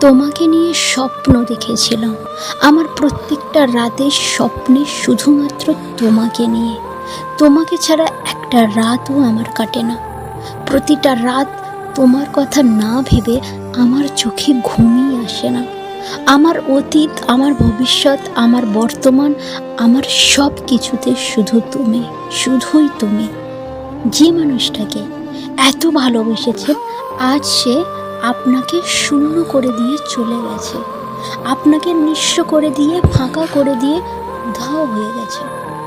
তোমাকে নিয়ে স্বপ্ন দেখেছিলাম। আমার প্রত্যেকটা রাতের স্বপ্নে শুধুমাত্র তোমাকে নিয়ে। তোমাকে ছাড়া একটা রাতও আমার কাটে না। প্রতিটা রাত তোমার কথা না ভেবে আমার চোখে ঘুমিয়ে আসে না। আমার অতীত, আমার ভবিষ্যৎ, আমার বর্তমান, আমার সব কিছুতে শুধু তুমি, শুধুই তুমি। যে মানুষটাকে এত ভালোবেসেছে, আজ সে আপনাকে শূন্য করে দিয়ে চলে গেছে। আপনাকে নিঃস্ব করে দিয়ে, ফাঁকা করে দিয়ে ধাও হয়ে গেছে।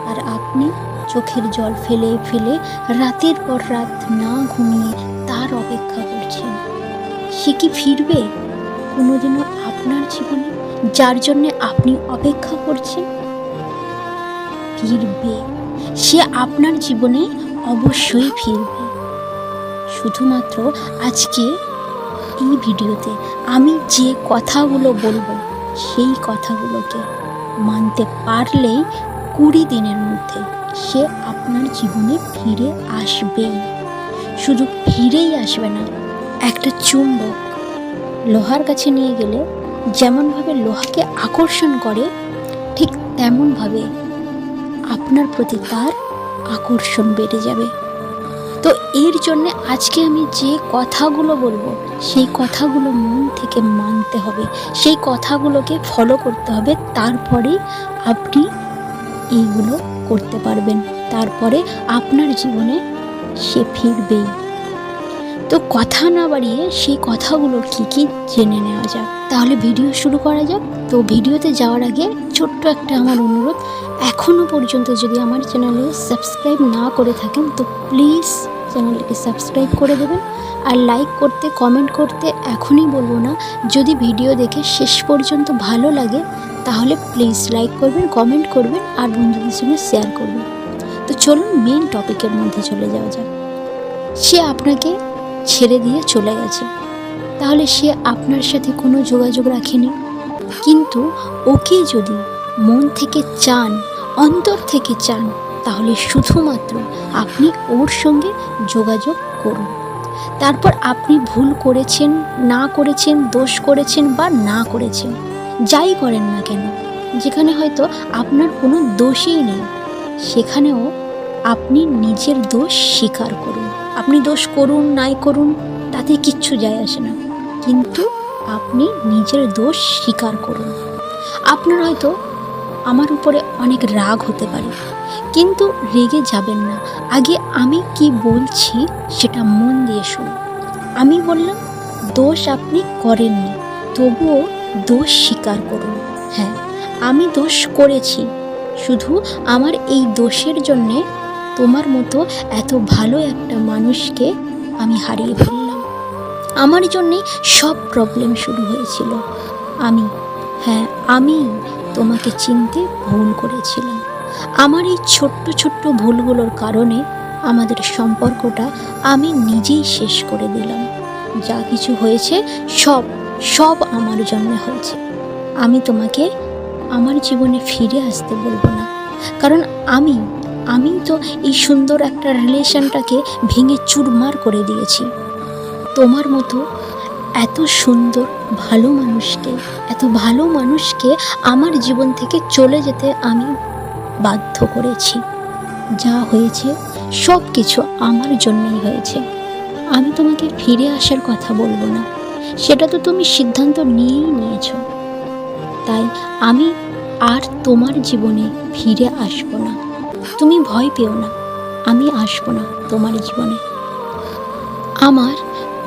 আর আপনি চোখের জল ফেলে ফেলে রাতের পর রাত না ঘুমিয়ে তার অপেক্ষা করছেন। সে কি ফিরবে কোনোদিনও আপনার জীবনে, যার জন্যে আপনি অপেক্ষা করছেন? ফিরবে। সে আপনার জীবনে অবশ্যই ফিরবে। শুধুমাত্র আজকে এই ভিডিওতে আমি যে কথাগুলো বলব, সেই কথাগুলোকে মানতে পারলেই কুড়ি দিনের মধ্যে সে আপনার জীবনে ফিরে আসবেই। শুধু ফিরেই আসবে না, একটা চুম্বক লোহার কাছে নিয়ে গেলে যেমনভাবে লোহাকে আকর্ষণ করে, ঠিক তেমনভাবে আপনার প্রতি তার আকর্ষণ বেড়ে যাবে। তো এর জন্য আজকে আমি যে কথাগুলো বলব, সেই কথাগুলো মন থেকে মানতে হবে। সেই কথাগুলোকে ফলো করতে হবে তারপরেই আপনি এইগুলো করতে পারবেন। তারপরে আপনার জীবনে সে ফিরবেই। তো কথা না বাড়িয়ে সেই কথাগুলো কি কি জেনে নেওয়া যাক। তাহলে ভিডিও শুরু করা যাক। তো ভিডিওতে যাওয়ার আগে ছোট্ট একটা আমার অনুরোধ। এখনও পর্যন্ত যদি আমার চ্যানেলে সাবস্ক্রাইব না করে থাকেন, তো প্লিজ চ্যানেলটিকে সাবস্ক্রাইব করে দেবেন। আর লাইক করতে, কমেন্ট করতে এখনই বলব না। যদি ভিডিও দেখে শেষ পর্যন্ত ভালো লাগে, তাহলে প্লিজ লাইক করবেন, কমেন্ট করবেন আর বন্ধুদের সঙ্গে শেয়ার করবেন। তো চলুন মেন টপিকের মধ্যে চলে যাওয়া যাক। সে আপনাকে ছেড়ে দিয়ে চলে গেছে। তাহলে সে আপনার সাথে কোনো যোগাযোগ রাখেনি? কিন্তু ওকে যদি মন থেকে চান, অন্তর থেকে চান, তাহলে শুধুমাত্র আপনি ওর সঙ্গে যোগাযোগ করুন। তারপর আপনি ভুল করেছেন, না করেছেন, দোষ করেছেন বা না করেছেন, যাই করেন না কেন, যেখানে হয়তো আপনার কোনো দোষই নেই, সেখানেও আপনি নিজের দোষ স্বীকার করুন। আপনি দোষ করুন, নাই করুন, তাতে কিচ্ছু যায় আসে না। কিন্তু আপনি নিজের দোষ স্বীকার করুন। আপনার হয়তো আমার উপরে অনেক রাগ হতে পারে, কিন্তু রেগে যাবেন না। আগে আমি কি বলছি সেটা মন দিয়ে শুনুন। আমি বললাম, দোষ আপনি করেননি, তবুও দোষ স্বীকার করুন। হ্যাঁ আমি দোষ করেছি, শুধু আমার এই দোষের জন্যে তোমার মতো এত ভালো একটা মানুষকে আমি হারিয়ে ফেললাম। আমার জন্যে সব প্রবলেম শুরু হয়েছিল। আমি হ্যাঁ আমি তোমাকে চিনতে ভুল করেছিলাম। আমার এই ছোট্ট ছোট্ট ভুলগুলোর কারণে আমাদের সম্পর্কটা আমি নিজেই শেষ করে দিলাম। যা কিছু হয়েছে, সব সব আমার জন্য হয়েছে। আমি তোমাকে আমার জীবনে ফিরে আসতে বলব না। কারণ আমি আমি তো এই সুন্দর একটা রিলেশনটাকে ভেঙে চুরমার করে দিয়েছি। তোমার মতো এত সুন্দর ভালো মানুষকে, এত ভালো মানুষকে আমার জীবন থেকে চলে যেতে আমি বাধ্য করেছি। যা হয়েছে সব কিছু আমার জন্যই হয়েছে। আমি তোমাকে ফিরে আসার কথা বলব না। সেটা তো তুমি সিদ্ধান্ত নিয়েই নিয়েছ। তাই আমি আর তোমার জীবনে ফিরে আসব না। তুমি ভয় পেও না। আমি আসব না তোমার জীবনে। আমার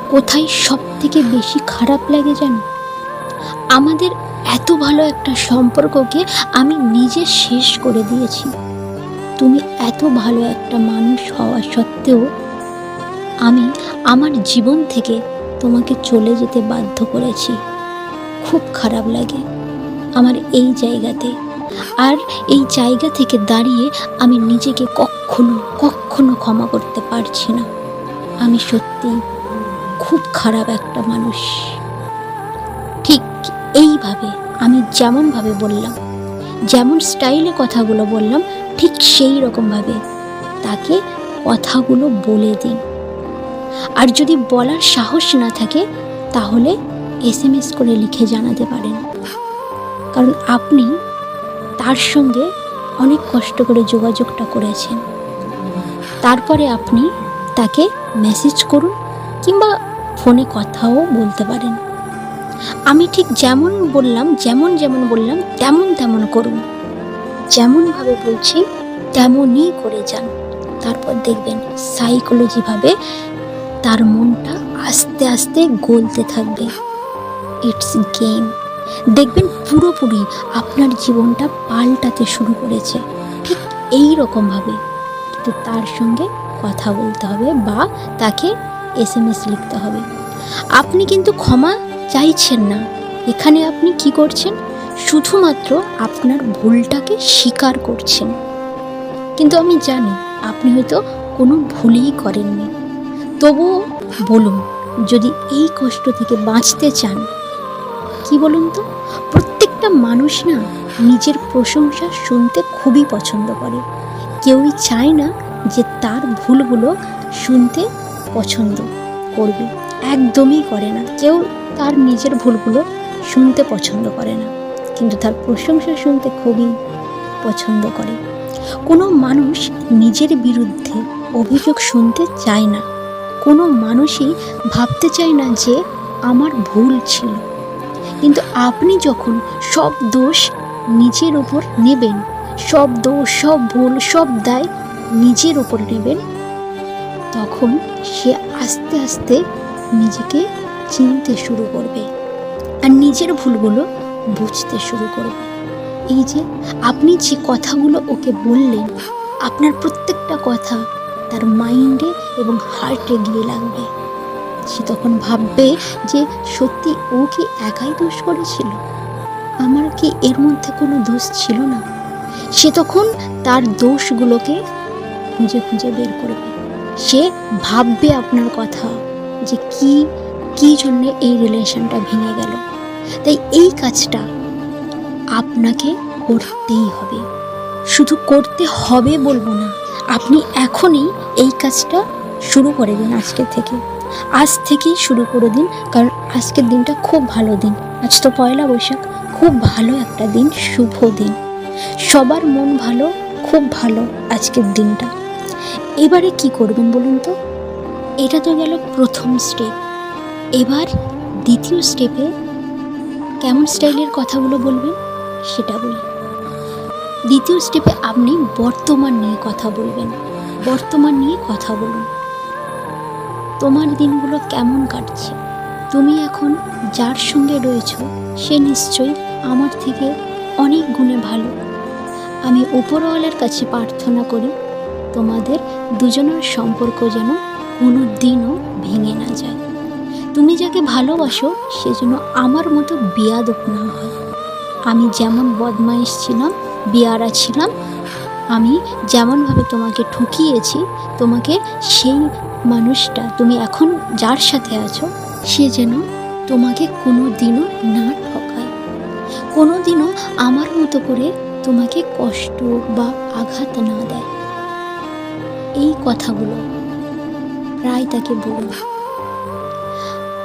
কোথায় সব থেকে বেশি খারাপ লাগে জানো? আমাদের এত ভালো একটা সম্পর্ককে আমি নিজে শেষ করে দিয়েছি। তুমি এত ভালো একটা মানুষ হওয়া সত্ত্বেও আমি আমার জীবন থেকে তোমাকে চলে যেতে বাধ্য করেছি। খুব খারাপ লাগে আমার এই জায়গাতে। আর এই জায়গা থেকে দাঁড়িয়ে আমি নিজেকে কখনো কখনো ক্ষমা করতে পারছি না। আমি সত্যি খুব খারাপ একটা মানুষ। ঠিক এইভাবে আমি যেমনভাবে বললাম, যেমন স্টাইলে কথাগুলো বললাম, ঠিক সেই রকমভাবে তাকে কথাগুলো বলে দিন। আর যদি বলার সাহস না থাকে, তাহলে এস করে লিখে জানাতে পারেন। কারণ আপনি তার সঙ্গে অনেক কষ্ট করে যোগাযোগটা করেছেন। তারপরে আপনি তাকে মেসেজ করুন কিংবা ফোনে কথাও বলতে পারেন। আমি ঠিক যেমন বললাম, যেমন যেমন বললাম, তেমন তেমন করুন। যেমনভাবে বলছি, তেমনই করে যান। তারপর দেখবেন সাইকোলজিভাবে তার মনটা আস্তে আস্তে গলতে থাকবে। ইটস গেম দেখবেন পুরোপুরি আপনার জীবনটা পাল্টাতে শুরু করেছে। ঠিক এই রকমভাবে কিন্তু তার সঙ্গে কথা বলতে হবে বা তাকে এস এম এস লিখতে হবে। আপনি কিন্তু ক্ষমা চাইছেন না। এখানে আপনি কি করছেন? শুধুমাত্র আপনার ভুলটাকে স্বীকার করছেন। কিন্তু আমি জানি আপনি হয়তো কোনো ভুলই করেননি। তবুও বলুন, যদি এই কষ্ট থেকে বাঁচতে চান কি বলুন তো? প্রত্যেকটা মানুষ না নিজের প্রশংসা শুনতে খুবই পছন্দ করে। কেউই চায় না যে তার ভুলগুলো শুনতে পছন্দ করবে। একদমই করে না। কেউ তার নিজের ভুলগুলো শুনতে পছন্দ করে না। কিন্তু তার প্রশংসা শুনতে খুবই পছন্দ করে। কোনো মানুষ নিজের বিরুদ্ধে অভিযোগ শুনতে চায় না। কোনো মানুষই ভাবতে চায় না যে আমার ভুল ছিল। কিন্তু আপনি যখন সব দোষ নিজের ওপর নেবেন, সব দোষ, সব ভুল, সব দায় নিজের ওপর নেবেন, তখন সে আস্তে আস্তে নিজেকে চিনতে শুরু করবে আর নিজের ভুলগুলো বুঝতে শুরু করবে। এই যে আপনি যে কথাগুলো ওকে বললেন, আপনার প্রত্যেকটা কথা তার মাইন্ডে এবং হার্টে গিয়ে লাগবে। সে তখন ভাববে যে সত্যি ও কি একাই দোষ করেছিল? আমার কি এর মধ্যে কোনো দোষ ছিল না? সে তখন তার দোষগুলোকে খুঁজে খুঁজে বের করবে। সে ভাববে আপনার কথা যে কি কি জন্যে এই রিলেশনটা ভেঙে গেল। তাই এই কাজটা আপনাকে করতেই হবে। শুধু করতে হবে বলব না, আপনি এখনই এই কাজটা শুরু করে দিন আজকে থেকে। আজ থেকেই শুরু করে দিন, কারণ আজকের দিনটা খুব ভালো দিন। আজ তো পয়লা বৈশাখ, খুব ভালো একটা দিন, শুভ দিন। সবার মন ভালো, খুব ভালো আজকের দিনটা। এবারে কি করবেন বলুন তো? এটা তো গেল প্রথম স্টেপ এবার দ্বিতীয় স্টেপে কেমন স্টাইলের কথাগুলো বলবেন সেটা বলি দ্বিতীয় স্টেপে আপনি বর্তমান নিয়ে কথা বলবেন। বর্তমান নিয়ে কথা বলুন। তোমার দিনগুলো কেমন কাটছে? তুমি এখন যার সঙ্গে রয়েছ, সে নিশ্চয়ই আমার থেকে অনেক গুণে ভালো। আমি উপরওয়ালার কাছে প্রার্থনা করি, তোমাদের দুজনের সম্পর্ক যেন কোনো দিনও ভেঙে না যায়। তুমি যাকে ভালোবাসো, সে যেন আমার মতো বেয়াদব না হয়। আমি যেমন বদমাইশ ছিলাম, বিয়ারা ছিলাম, আমি যেমনভাবে তোমাকে ঠকিয়েছি, তোমাকে সেই মানুষটা, তুমি এখন যার সাথে আছো, সে যেন তোমাকে কোনো দিনও না ঠকায়। কোনো দিনও আমার মতো করে তোমাকে কষ্ট বা আঘাত না দেয়। এই কথাগুলো প্রায় তাকে বলুন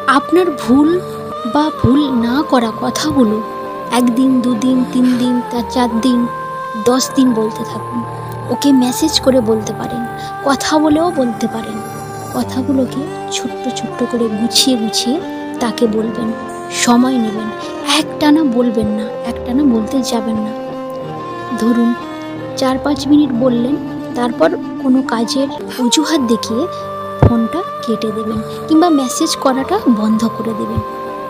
আপনার ভুল বা ভুল না করা কথাগুলো একদিন, দুদিন, তিন দিন তার চার দিন, দশ দিন বলতে থাকুন। ওকে মেসেজ করে বলতে পারেন, কথা বলেও বলতে পারেন। কথাগুলোকে ছোট্ট ছোট্ট করে গুছিয়ে গুছিয়ে তাকে বলবেন, সময় নেবেন। একটানা বলবেন না একটানা বলতে যাবেন না। ধরুন, চার পাঁচ মিনিট বললেন, তারপর কোনো কাজের অজুহাত দেখিয়ে ফোনটা কেটে দেবেন কিংবা মেসেজ করাটা বন্ধ করে দেবেন।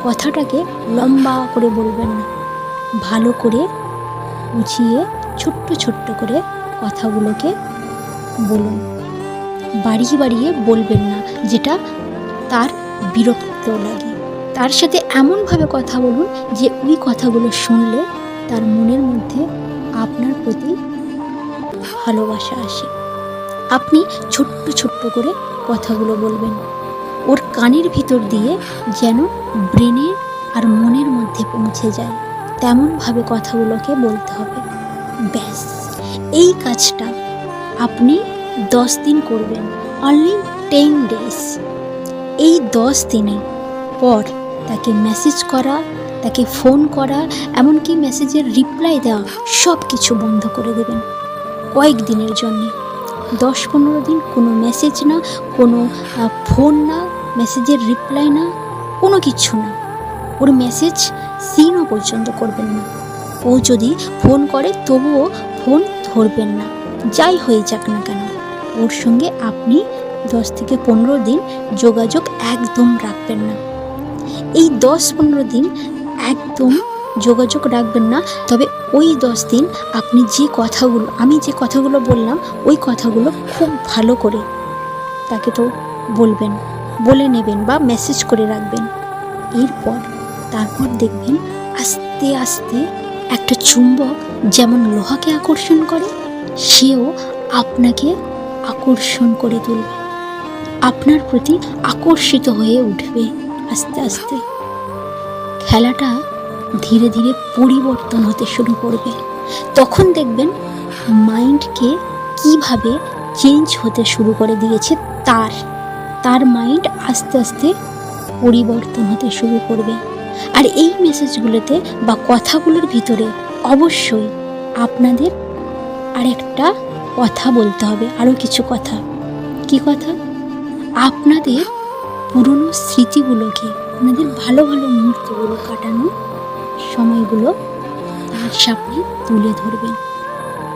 কথাটাকে লম্বা করে বলবেন না। ভালো করে গুছিয়ে ছোট্ট ছোট্ট করে কথাগুলোকে বলুন। বাড়িয়ে বাড়িয়ে বলবেন না, যেটা তার বিরক্ত লাগে। তার সাথে এমনভাবে কথা বলুন যে ওই কথাগুলো শুনলে তার মনের মধ্যে আপনার প্রতি ভালোবাসা আসে। আপনি ছোট্ট ছোট্ট করে কথাগুলো বলবেন। ওর কানের ভিতর দিয়ে যেন ব্রেনে আর মনের মধ্যে পৌঁছে যায়। তেমনভাবে কথাগুলোকে বলতে হবে। ব্যাস, এই কাজটা আপনি দশ দিন করবেন অনলি টেন ডেজ এই দশ দিনে পর তাকে মেসেজ করা, তাকে ফোন করা, এমনকি মেসেজের রিপ্লাই দেওয়া সব কিছু বন্ধ করে দেবেন কয়েক দিনের জন্যে। দশ পনেরো দিন কোনো মেসেজ না, কোনো ফোন না মেসেজের রিপ্লাই না, কোনো কিছু না। ওর মেসেজ সিনও পর্যন্ত করবেন না। ও যদি ফোন করে, তবুও ফোন ধরবেন না। যাই হয়ে যাক না কেন। ওর সঙ্গে আপনি দশ থেকে পনেরো দিন যোগাযোগ একদম রাখবেন না। এই দশ পনেরো দিন একদম যোগাযোগ রাখবেন না, তবে ওই দশ দিন আপনি যে কথাগুলো, আমি যে কথাগুলো বললাম, ওই কথাগুলো খুব ভালো করে তাকে তো বলবেন, বলে নেবেন বা মেসেজ করে রাখবেন। এরপর, তারপর দেখবেন আস্তে আস্তে একটা চুম্বক যেমন লোহাকে আকর্ষণ করে, সেও আপনাকে আকর্ষণ করে তুলবে। আপনার প্রতি আকর্ষিত হয়ে উঠবে আস্তে আস্তে। খেলাটা ধীরে ধীরে পরিবর্তন হতে শুরু করবে। তখন দেখবেন মাইন্ডকে কীভাবে চেঞ্জ হতে শুরু করে দিয়েছে তার। তার মাইন্ড আস্তে আস্তে পরিবর্তন হতে শুরু করবে। আর এই মেসেজগুলোতে বা কথাগুলোর ভিতরে অবশ্যই আপনাদের আরেকটা কথা বলতে হবে আরও কিছু কথা। কি কথা? আপনাদের পুরনো স্মৃতিগুলোকে, আপনাদের ভালো ভালো মুহূর্তগুলো কাটানো সময়গুলো তার সামনে তুলে ধরবেন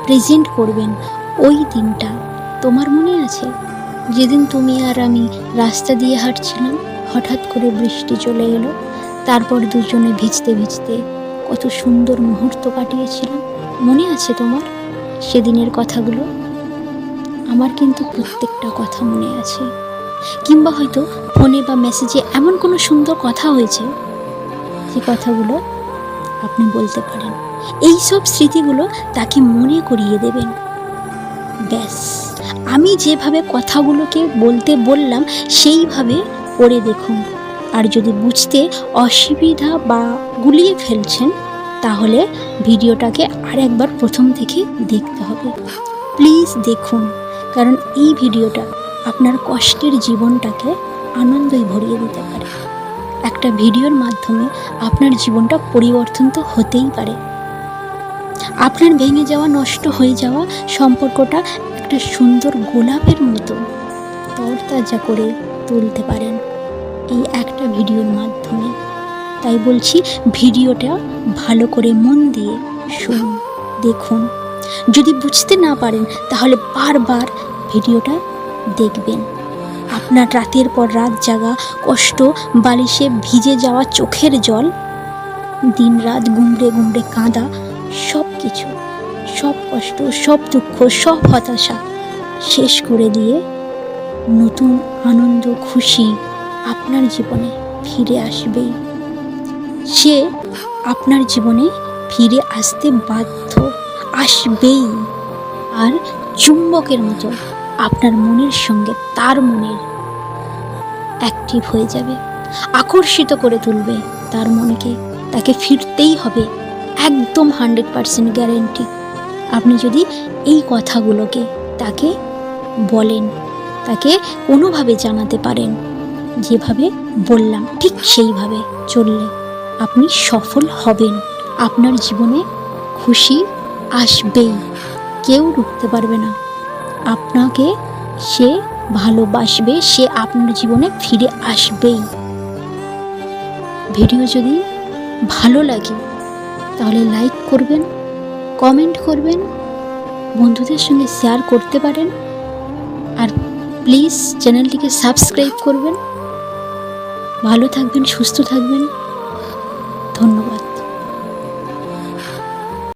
প্রেজেন্ট করবেন। ওই দিনটা তোমার মনে আছে? যেদিন তুমি আর আমি রাস্তা দিয়ে হাঁটছিলাম, হঠাৎ করে বৃষ্টি চলে এলো, তারপর দুজনে ভিজতে ভিজতে কত সুন্দর মুহূর্ত কাটিয়েছিলাম। মনে আছে তোমার? সেদিনের কথাগুলো? আমার কিন্তু প্রত্যেকটা কথা মনে আছে। কিংবা হয়তো ফোনে বা মেসেজে এমন কোনো সুন্দর কথা হয়েছে যে কথাগুলো আপনি বলতে পারেন। এই সব স্মৃতিগুলো তাকে মনে করিয়ে দেবেন। ব্যাস, আমি যেভাবে কথাগুলোকে বলতে বললাম, সেইভাবে করে দেখুন। আর যদি বুঝতে অসুবিধা বা গুলিয়ে ফেলছেন তাহলে ভিডিওটাকে আরেকবার প্রথম থেকে দেখতে হবে। প্লিজ দেখুন, কারণ এই ভিডিওটা আপনার কষ্টের জীবনটাকে আনন্দই ভরিয়ে দিতে পারে। একটা ভিডিওর মাধ্যমে আপনার জীবনটা পরিবর্তন তো হতেই পারে। আপনার ভেঙে যাওয়া, নষ্ট হয়ে যাওয়া সম্পর্কটা একটা সুন্দর গোলাপের মতো তরতাজা করে তুলতে পারেন এই একটা ভিডিওর মাধ্যমে। তাই বলছি ভিডিওটা ভালো করে মন দিয়ে শুনুন, দেখুন। যদি বুঝতে না পারেন, তাহলে বারবার ভিডিওটা দেখবেন। আপনার রাতের পর রাত জাগা কষ্ট, বালিশে ভিজে যাওয়া চোখের জল দিন রাত গুমড়ে গুমড়ে কাঁদা সব কিছু সব কষ্ট, সব দুঃখ, সব হতাশা শেষ করে দিয়ে নতুন আনন্দ, খুশি আপনার জীবনে ফিরে আসবেই। সে আপনার জীবনে ফিরে আসতে বাধ্য আসবেই। আর চুম্বকের মতো আপনার মনের সঙ্গে তার মনের অ্যাক্টিভ হয়ে যাবে, আকর্ষিত করে তুলবে। তার মনকে তাকে ফিরতেই হবে, একদম হান্ড্রেড পারসেন্ট গ্যারেন্টি আপনি যদি এই কথাগুলোকে তাকে বলেন, তাকে কোনোভাবে জানাতে পারেন, যেভাবে বললাম, ঠিক সেইভাবে চললে। আপনি সফল হবেন। আপনার জীবনে খুশি আসবেই। কেউ রুখতে পারবে না। আপনাকে সে ভালোবাসবে, সে আপনার জীবনে ফিরে আসবেই। ভিডিও যদি ভালো লাগে, তাহলে লাইক করবেন, কমেন্ট করবেন, বন্ধুদের সঙ্গে শেয়ার করতে পারেন, আর প্লিজ চ্যানেলটিকে সাবস্ক্রাইব করবেন। ভালো থাকবেন, সুস্থ থাকবেন। ধন্যবাদ।